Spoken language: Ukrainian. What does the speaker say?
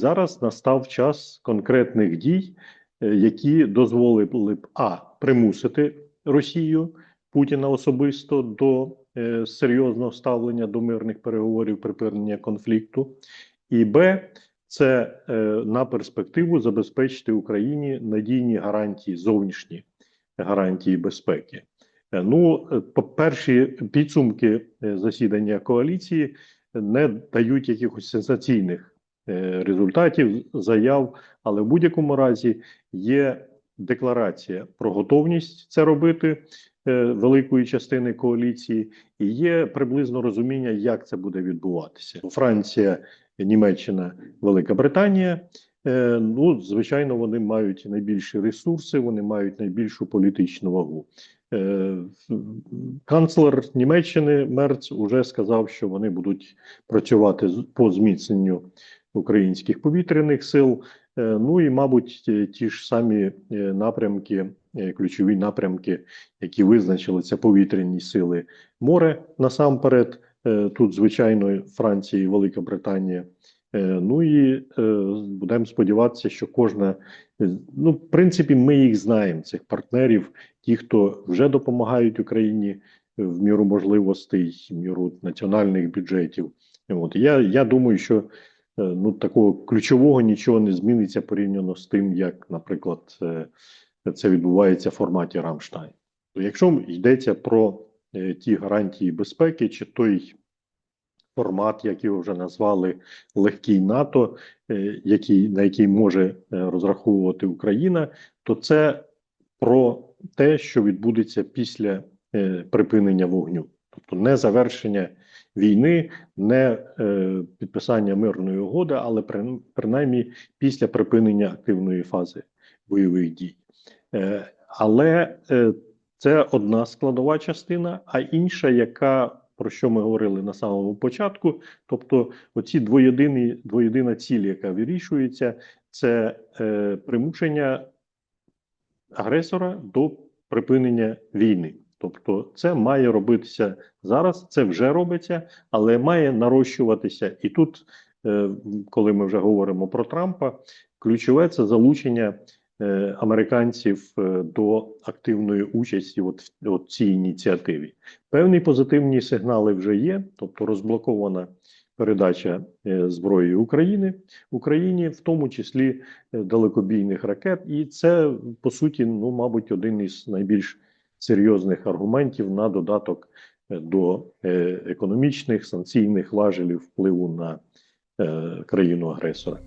Зараз настав час конкретних дій, е, які дозволили б а примусити Росію Путіна особисто до е, серйозного ставлення до мирних переговорів припинення конфлікту, і б це е, на перспективу забезпечити Україні надійні гарантії, зовнішні гарантії безпеки. Е, Ну, е, по- перші підсумки е, засідання коаліції не дають якихось сенсаційних результатів, заяв, але в будь-якому разі є декларація про готовність це робити е, великої частини коаліції, і є приблизно розуміння, як це буде відбуватися. Франція, Німеччина, Велика Британія. е, Ну, звичайно, вони мають найбільші ресурси, вони мають найбільшу політичну вагу. Е, Канцлер Німеччини Мерц уже сказав, що вони будуть працювати по зміцненню українських повітряних сил. Е, Ну і, мабуть, ті- ті ж самі е, напрямки, е, ключові напрямки, які визначили це повітряні сили море насамперед. Е, Тут, звичайно, Франція і Велика Британія. Е, Ну і е, будемо сподіватися, що кожна е, ну, в принципі, ми їх знаємо, цих партнерів, ті, хто вже допомагають Україні е, в міру можливостей, в міру національних бюджетів. От я, я думаю, що е, ну такого ключового нічого не зміниться порівняно з тим, як, наприклад, е, це відбувається в форматі Рамштайн. Якщо йдеться про е, ті гарантії безпеки, чи той формат, як його вже назвали, легкий НАТО, е, який, на який може е, розраховувати Україна, то це про те, що відбудеться після е, припинення вогню, тобто не завершення війни, не е, підписання мирної угоди, але при, принаймні після припинення активної фази бойових дій. Е, але е, це одна складова частина, а інша, яка про що ми говорили на самому початку, тобто оці двоєдині двоєдина ціль, яка вирішується, це е, примушення агресора до припинення війни. Тобто, це має робитися зараз, це вже робиться, але має нарощуватися. І тут, е, коли ми вже говоримо про Трампа, ключове це залучення е, американців е, до активної участі от, в цій ініціативі. Певні позитивні сигнали вже є, тобто розблокована передача зброї України Україні, в тому числі далекобійних ракет, і це по суті, ну мабуть, один із найбільш серйозних аргументів на додаток е, до е, економічних санкційних важелів впливу на е, країну агресора.